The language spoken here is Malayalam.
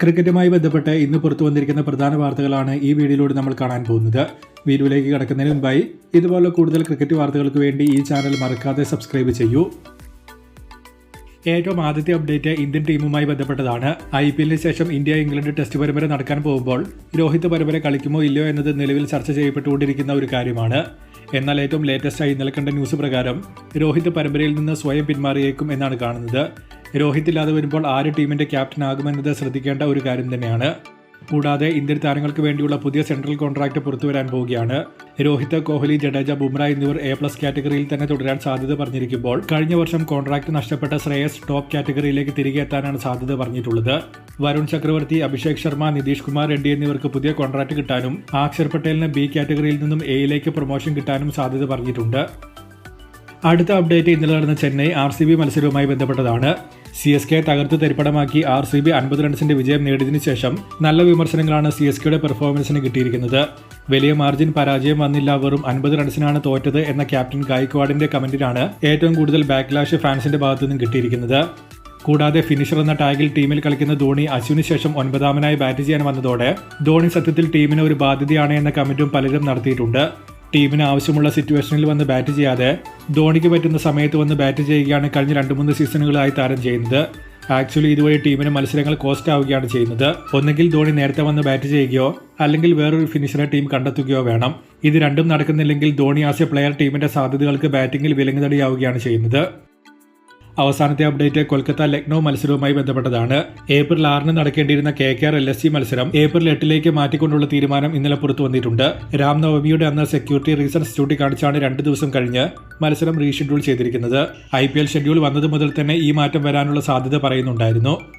ക്രിക്കറ്റുമായി ബന്ധപ്പെട്ട് ഇന്ന് പുറത്തു വന്നിരിക്കുന്ന പ്രധാന വാർത്തകളാണ് ഈ വീഡിയോയിലൂടെ നമ്മൾ കാണാൻ പോകുന്നത്. വീഡിയോയിലേക്ക് കടക്കുന്നതിന് മുമ്പായി ഇതുപോലെ കൂടുതൽ ക്രിക്കറ്റ് വാർത്തകൾക്ക് വേണ്ടി ഈ ചാനൽ മറക്കാതെ സബ്സ്ക്രൈബ് ചെയ്യൂ. ഏറ്റവും ആദ്യത്തെ അപ്ഡേറ്റ് ഇന്ത്യൻ ടീമുമായി ബന്ധപ്പെട്ടതാണ്. ഐ പി എല്ലിന് ശേഷം ഇന്ത്യ ഇംഗ്ലണ്ട് ടെസ്റ്റ് പരമ്പര നടക്കാൻ പോകുമ്പോൾ രോഹിത് പരമ്പര കളിക്കുമോ ഇല്ലയോ എന്നത് നിലവിൽ ചർച്ച ചെയ്യപ്പെട്ടുകൊണ്ടിരിക്കുന്ന ഒരു കാര്യമാണ്. എന്നാൽ ഏറ്റവും ലേറ്റസ്റ്റായി ഇന്നലെ കണ്ട ന്യൂസ് പ്രകാരം രോഹിത് പരമ്പരയിൽ നിന്ന് സ്വയം പിന്മാറിയേക്കും എന്നാണ് കാണുന്നത്. രോഹിത് ഇല്ലാതെ വരുമ്പോൾ ആര് ടീമിന്റെ ക്യാപ്റ്റൻ ആകുമെന്നത് ശ്രദ്ധിക്കേണ്ട ഒരു കാര്യം തന്നെയാണ്. കൂടാതെ ഇന്ത്യൻ താരങ്ങൾക്ക് വേണ്ടിയുള്ള പുതിയ സെൻട്രൽ കോൺട്രാക്ട് പുറത്തുവരാൻ പോവുകയാണ്. രോഹിത് കോഹ്ലി ജഡേജ ബുംറ എന്നിവർ എ പ്ലസ് കാറ്റഗറിയിൽ തന്നെ തുടരാൻ സാധ്യത പറഞ്ഞിരിക്കുമ്പോൾ കഴിഞ്ഞ വർഷം കോൺട്രാക്ട് നഷ്ടപ്പെട്ട ശ്രേയസ് ടോപ്പ് കാറ്റഗറിയിലേക്ക് തിരികെ എത്താനാണ് സാധ്യത പറഞ്ഞിട്ടുള്ളത്. വരുൺ ചക്രവർത്തി അഭിഷേക് ശർമ്മ നിതീഷ് കുമാർ റെഡ്ഡി എന്നിവർക്ക് പുതിയ കോൺട്രാക്ട് കിട്ടാനും ആക്ഷർ പട്ടേലിന് ബി കാറ്റഗറിയിൽ നിന്നും എയിലേക്ക് പ്രൊമോഷൻ കിട്ടാനും സാധ്യത പറഞ്ഞിട്ടുണ്ട്. അടുത്ത അപ്ഡേറ്റ് ഇന്നലെ നടന്ന ചെന്നൈ ആർ സി ബി മത്സരവുമായി ബന്ധപ്പെട്ടതാണ്. സി എസ് കെ തകർത്ത് തരിപ്പടമാക്കി ആർ സി ബി അൻപത് റൺസിന്റെ വിജയം നേടിയതിനു ശേഷം നല്ല വിമർശനങ്ങളാണ് സി എസ് കെയുടെ പെർഫോമൻസിന് കിട്ടിയിരിക്കുന്നത്. വലിയ മാർജിൻ പരാജയം വന്നില്ല വെറും അൻപത് റൺസിനാണ് തോറ്റത് എന്ന ക്യാപ്റ്റൻ ഗായ്ക്വാഡിന്റെ കമന്റിനാണ് ഏറ്റവും കൂടുതൽ ബാക്ക്ലാഷ് ഫാൻസിന്റെ ഭാഗത്തുനിന്നും കിട്ടിയിരിക്കുന്നത്. കൂടാതെ ഫിനിഷർ എന്ന ടാഗിൽ ടീമിൽ കളിക്കുന്ന ധോണി അശ്വിന് ശേഷം ഒൻപതാമനായി ബാറ്റ് ചെയ്യാൻ വന്നതോടെ ധോണി സത്യത്തിൽ ടീമിന് ഒരു ബാധ്യതയാണ് എന്ന കമന്റും പലരും നടത്തിയിട്ടുണ്ട്. ടീമിന് ആവശ്യമുള്ള സിറ്റുവേഷനിൽ വന്ന് ബാറ്റ് ചെയ്യാതെ ധോണിക്ക് പറ്റുന്ന സമയത്ത് വന്ന് ബാറ്റ് ചെയ്യുകയാണ് കഴിഞ്ഞ രണ്ട് മൂന്ന് സീസണുകളായി താരം ചെയ്യുന്നത്. ആക്ച്വലി ഇതുവഴി ടീമിന് മത്സരങ്ങൾ കോസ്റ്റ് ആവുകയാണ് ചെയ്യുന്നത്. ഒന്നുകിൽ ധോണി നേരത്തെ വന്ന് ബാറ്റ് ചെയ്യുകയോ അല്ലെങ്കിൽ വേറൊരു ഫിനിഷറെ ടീം കണ്ടെത്തുകയോ വേണം. ഇത് രണ്ടും നടക്കുന്നില്ലെങ്കിൽ ധോണി ആസ് എ പ്ലെയർ ടീമിന്റെ സാധ്യതകൾക്ക് ബാറ്റിംഗിൽ വിലങ്ങുതടിയാവുകയാണ് ചെയ്യുന്നത്. അവസാനത്തെ അപ്ഡേറ്റ് കൊൽക്കത്ത ലക്നൌ മത്സരവുമായി ബന്ധപ്പെട്ടതാണ്. ഏപ്രിൽ ആറിന് നടക്കേണ്ടിയിരുന്ന K K R L S C മത്സരം ഏപ്രിൽ എട്ടിലേക്ക് മാറ്റിക്കൊണ്ടുള്ള തീരുമാനം ഇന്നലെ പുറത്തു വന്നിട്ടുണ്ട്. രാംനവമിയുടെ അന്ന് സെക്യൂരിറ്റി റീസൺസ് ചൂണ്ടിക്കാണിച്ചാണ് രണ്ട് ദിവസം കഴിഞ്ഞ് മത്സരം റീഷെഡ്യൂൾ ചെയ്തിരിക്കുന്നത്. ഐ പി എൽ ഷെഡ്യൂൾ വന്നത് മുതൽ തന്നെ ഈ മാറ്റം വരാനുള്ള സാധ്യത പറയുന്നുണ്ടായിരുന്നു.